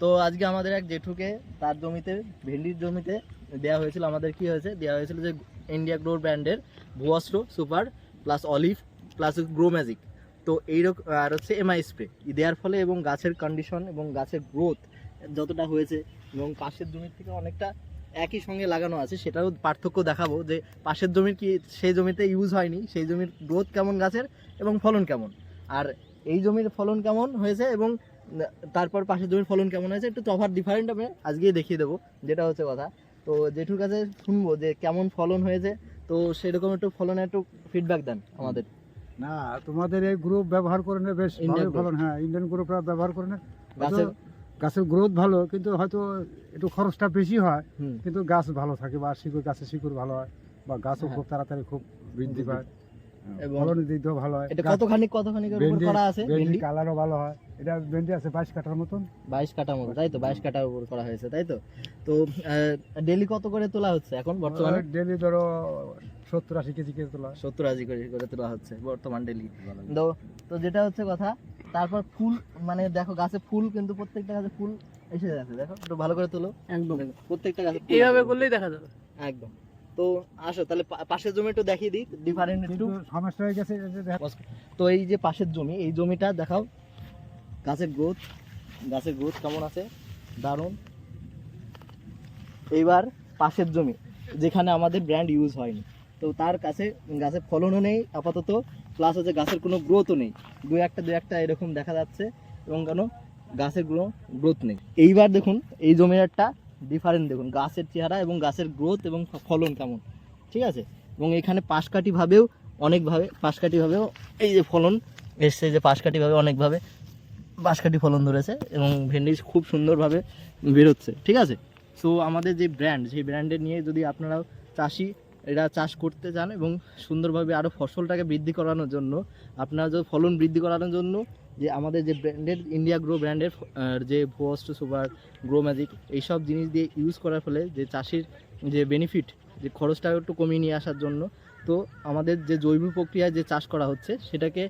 তো আজকে আমাদের এক জেঠুকে তার জমিতে, ভেন্ডির জমিতে দেওয়া হয়েছিল। আমাদের কি হয়েছে? দেওয়া হয়েছিল যে ইন্ডিয়া গ্রোর ব্র্যান্ডের ভুয়াস্ট্রো super plus olive plus grow magic তো এইরকম আর হচ্ছে এমআই স্প্রে দেওয়ার ফলে এবং গাছের কন্ডিশন এবং গাছের গ্রোথ যতটা হয়েছে এবং পাশের জমির থেকে অনেকটা একই সঙ্গে লাগানো আছে, সেটারও পার্থক্য দেখাবো যে পাশের জমির কি সেই জমিতে ইউজ হয়নি, সেই জমির গ্রোথ কেমন গাছের এবং ফলন কেমন। আর এই জমির ফলন কেমন হয়েছে এবং তারপর পাশের জমির ফলন কেমন হয়েছে একটু তফাৎ ডিফারেন্ট আমি আজকেই দেখিয়ে দেবো যেটা হচ্ছে কথা। তো জেঠুর কাছে শুনব যে কেমন ফলন হয়েছে তো সেরকম একটু ফলনে একটু ফিডব্যাক দেন আমাদের। না তোমাদের এই গ্রুপ ব্যবহার করে নে বেশ ভালো ফলন হ্যাঁ ইন্ডিয়ান গ্রুপরা ব্যবহার করে না। গাছের গাছের গ্রোথ ভালো কিন্তু হয়তো একটু খরচটা বেশি হয় কিন্তু গাছ ভালো থাকে বা শিকড় গাছের শিকড় ভালো হয় বা গাছও হ্যাঁ। খুব তাড়াতাড়ি খুব বৃদ্ধি পায়। ফলনের দিক ভালো হয়। এটা কতখানি কতখানি করে আছে? কালারও ভালো হয়। এটা ভেন্ডি আছে বাইশ কাঠার মতন। বাইশ কাটা মতো তাই তো? বাইশ কাটার উপর করা হয়েছে তাই তো? তো ডেলি কত করে তোলা হচ্ছে এখন বর্তমানে? ডেলি ধরো সত্তর আশি কেজি কেজি তোলা। সত্তর আশি করে করে তোলা হচ্ছে বর্তমান ডেলি। তো তো যেটা হচ্ছে কথা তারপর ফুল মানে দেখো গাছে ফুল কিন্তু প্রত্যেকটা গাছে ফুল এসে যাচ্ছে দেখো? একটু ভালো করে তোলো। একদম। প্রত্যেকটা গাছে এইভাবে করলেই দেখা যাবে। একদম। তো আসো তাহলে পাশের জমি একটু দেখিয়ে দিই ডিফারেন্ট একটু। সমস্যা হয়ে গেছে তো এই যে পাশের জমি এই জমিটা দেখাও। গাছের গ্রোথ গাছের গ্রোথ কেমন আছে? দারুণ। এইবার পাশের জমি, যেখানে আমাদের ব্র্যান্ড ইউজ হয়নি। তো তার কাছে গাছের ফলনও নেই, আপাতত। প্লাস হচ্ছে গাছের কোনো গ্রোথও নেই। দু একটা দু একটা এরকম দেখা যাচ্ছে এবং কেন গাছের কোনো গ্রোথ নেই। এইবার দেখুন, এই জমির একটা ডিফারেন্ট দেখুন, গাছের চেহারা এবং গাছের গ্রোথ এবং ফলন কেমন। ঠিক আছে? এবং এখানে পাশকাঠিভাবেও অনেকভাবে পাশকাঠিভাবেও এই যে ফলন এসছে যে পাশকাঠিভাবে অনেকভাবে। পাশকাঠি ফলন ধরেছে এবং ভেন্ডি খুব সুন্দরভাবে বেরোচ্ছে, ঠিক আছে? সো আমাদের যে ব্র্যান্ড সেই ব্র্যান্ডের নিয়ে যদি আপনারাও চাষি, এরা চাষ করতে চান এবং সুন্দরভাবে আরও ফসলটাকে বৃদ্ধি করানোর জন্য, আপনারা যে ফলন বৃদ্ধি করানোর জন্য যে আমাদের যে ব্র্যান্ডের ইন্ডিয়া গ্রো ব্র্যান্ডের যে ভোস্ট সুপার গ্রো ম্যাজিক এইসব জিনিস দিয়ে ইউজ করার ফলে যে চাষির যে বেনিফিট যে খরচটা একটু কমিয়ে নিয়ে আসার জন্য, তো আমাদের যে জৈব প্রক্রিয়ায় যে চাষ করা হচ্ছে, সেটাকে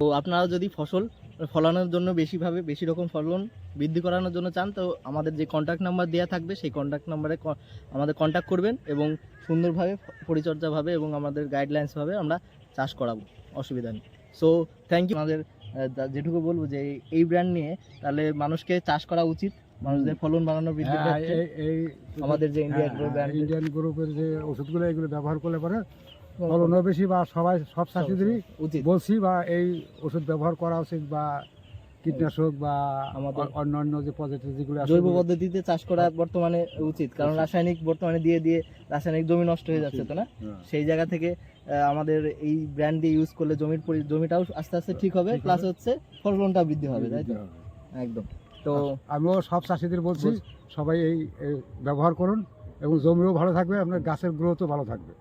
তো আপনারা যদি ফসল ফলানোর জন্য বেশিভাবে বেশি রকম ফলন বৃদ্ধি করানোর জন্য চান তো আমাদের যে কন্ট্যাক্ট নাম্বার দেওয়া থাকবে সেই কন্ট্যাক্ট নাম্বারে আমাদের কন্ট্যাক্ট করবেন এবং সুন্দরভাবে পরিচর্যাভাবে এবং আমাদের গাইডলাইন্সভাবে আমরা চাষ করাবো অসুবিধা নেই। সো থ্যাংক ইউ আমাদের যেটুকু বলব যে এই ব্র্যান্ড নিয়ে তাহলে মানুষকে চাষ করা উচিত মানুষদের ফলন বাড়ানো বৃদ্ধি হ্যাঁ, আমাদের যে ইন্ডিয়া গ্রো ব্র্যান্ড ইন্ডিয়ান গ্রুপের যে ওষুধগুলো এগুলো ব্যবহার করলে পরে ফলনও বেশি বা সবাই সব চাষিদেরই উচিত। বলছি বা এই ওষুধ ব্যবহার করা উচিত বা কীটনাশক বা আমাদের- অন্যান্য যে পদ্ধতি যেগুলো জৈব পদ্ধতিতে চাষ করা বর্তমানে উচিত কারণ রাসায়নিক বর্তমানে দিয়ে দিয়ে রাসায়নিক জমি নষ্ট হয়ে যাচ্ছে তো না? হ্যাঁ। সেই জায়গা থেকে আমাদের এই ব্র্যান্ড দিয়ে ইউজ করলে জমির পরি- জমিটাও আস্তে আস্তে ঠিক হবে প্লাস হচ্ছে ফলনটা বৃদ্ধি হবে তাই তো? একদম। তো আমিও সব চাষিদের বলছি সবাই এই ব্যবহার করুন এবং জমিও ভালো থাকবে আপনার গাছের গ্রোথও ভালো থাকবে।